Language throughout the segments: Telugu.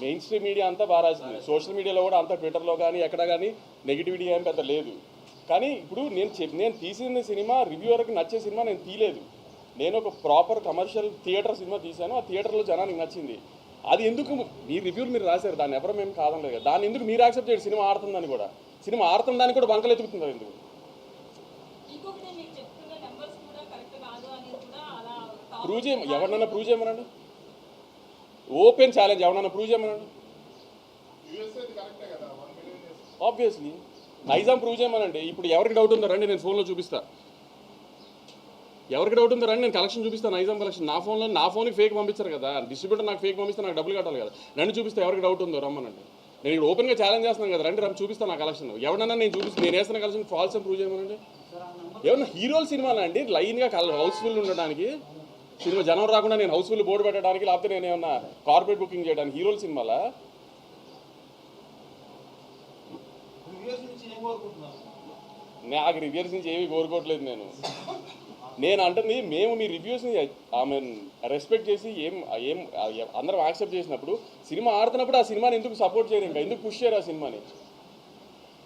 మెయిన్ స్ట్రీమ్ మీడియా అంతా. బాగా రాసింది. సోషల్ మీడియాలో కూడా అంతా ట్విట్టర్లో కానీ ఎక్కడ కానీ నెగిటివిటీ ఏం పెద్ద లేదు. కానీ ఇప్పుడు నేను చెప్ నేను తీసిన సినిమా రివ్యూవర్కి నచ్చే సినిమా నేను తీయలేదు. నేను ఒక ప్రాపర్ కమర్షియల్ థియేటర్ సినిమా తీశాను. ఆ థియేటర్లో జనానికి నచ్చింది. అది ఎందుకు మీ రివ్యూలు మీరు రాశారు. దాన్ని ఎవరో మేము కాదనలేదు కదా. దాన్ని ఎందుకు మీరు యాక్సెప్ట్ చేయండి సినిమా ఆడుతుందని కూడా. సినిమా ఆడుతుందని కూడా బంకలు ఎత్తుకుతున్నారు ఎందుకు? ప్రూవ్ చేయ ఎవరినైనా ప్రూవ్ చేయమనండి? ఓపెన్ ఛాలెంజ్ ఎవరినైనా ప్రూవ్ చేయమనండి? ఆబ్వియస్లీ నైజాం ప్రూవ్ చేయమనండి. ఇప్పుడు ఎవరికి డౌట్ ఉందో రండి నేను ఫోన్లో చూపిస్తా. ఎవరికి డౌట్ ఉందో రండి నేను కలెక్షన్ చూపిస్తాను నైజాం కలెక్షన్ నా ఫోన్లో నా ఫోన్కి ఫేక్ పంపించారు కదా. డిస్ట్రిబ్యూటర్ నాకు ఫేక్ పంపిస్తే నాకు డబ్బులు కట్టాలి కదా. నన్ను చూపిస్తే ఎవరికి డౌట్ ఉందో రమ్మనండి. నేను ఇక్కడ ఓపెన్గా ఛాలెంజ్ చేస్తున్నాను కదా. రండి రమ్మ చూపిస్తాను నా కలెక్షన్ ఎవరన్నా నేను చూపిస్తాను నేను వేస్తున్న కలెక్షన్ ఫాల్స్ అని ప్రూవ్ చేయమనండి. ఏమన్నా హీరోల సినిమాలు అండి? లైన్గా హౌస్ఫుల్ ఉండడానికి? సినిమా జనం రాకుండా నేను హౌస్ఫుల్ బోర్డు పెట్టడానికి లేకపోతే నేను ఏమన్నా కార్పొరేట్ బుకింగ్ చేయడానికి హీరోల సినిమాలా? నాకు రివ్యూస్ నుంచి ఏమీ కోరుకోవట్లేదు నేను. నేను అంటుంది మేము మీ రివ్యూస్ని ఐ మీన్ రెస్పెక్ట్ చేసి ఏం ఏం అందరం యాక్సెప్ట్ చేసినప్పుడు సినిమా ఆడుతున్నప్పుడు ఆ సినిమాని ఎందుకు సపోర్ట్ చేయరు ఇంకా? ఎందుకు పుష్ చేయరు ఆ సినిమాని?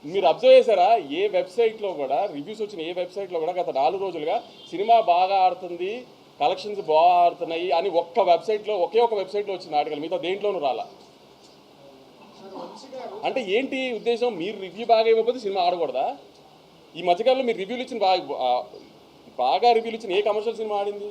మీరు అబ్జర్వ్ చేశారా? ఏ వెబ్సైట్లో కూడా రివ్యూస్ వచ్చిన ఏ వెబ్సైట్లో కూడా గత నాలుగు రోజులుగా సినిమా బాగా ఆడుతుంది కలెక్షన్స్ బాగా ఆడుతున్నాయి అని ఒక్క వెబ్సైట్లో ఒకే ఒక వెబ్సైట్లో వచ్చిన ఆర్టికల్ మిగతా దేంట్లోనూ రాలా? అంటే ఏంటి ఉద్దేశం? మీరు రివ్యూ బాగా ఇవ్వకపోతే సినిమా ఆడకూడదా? ఈ మధ్యకాలంలో మీరు రివ్యూలు ఇచ్చిన బాగా బాగా రివ్యూలు ఇచ్చిన ఏ కమర్షియల్ సినిమా ఆడింది?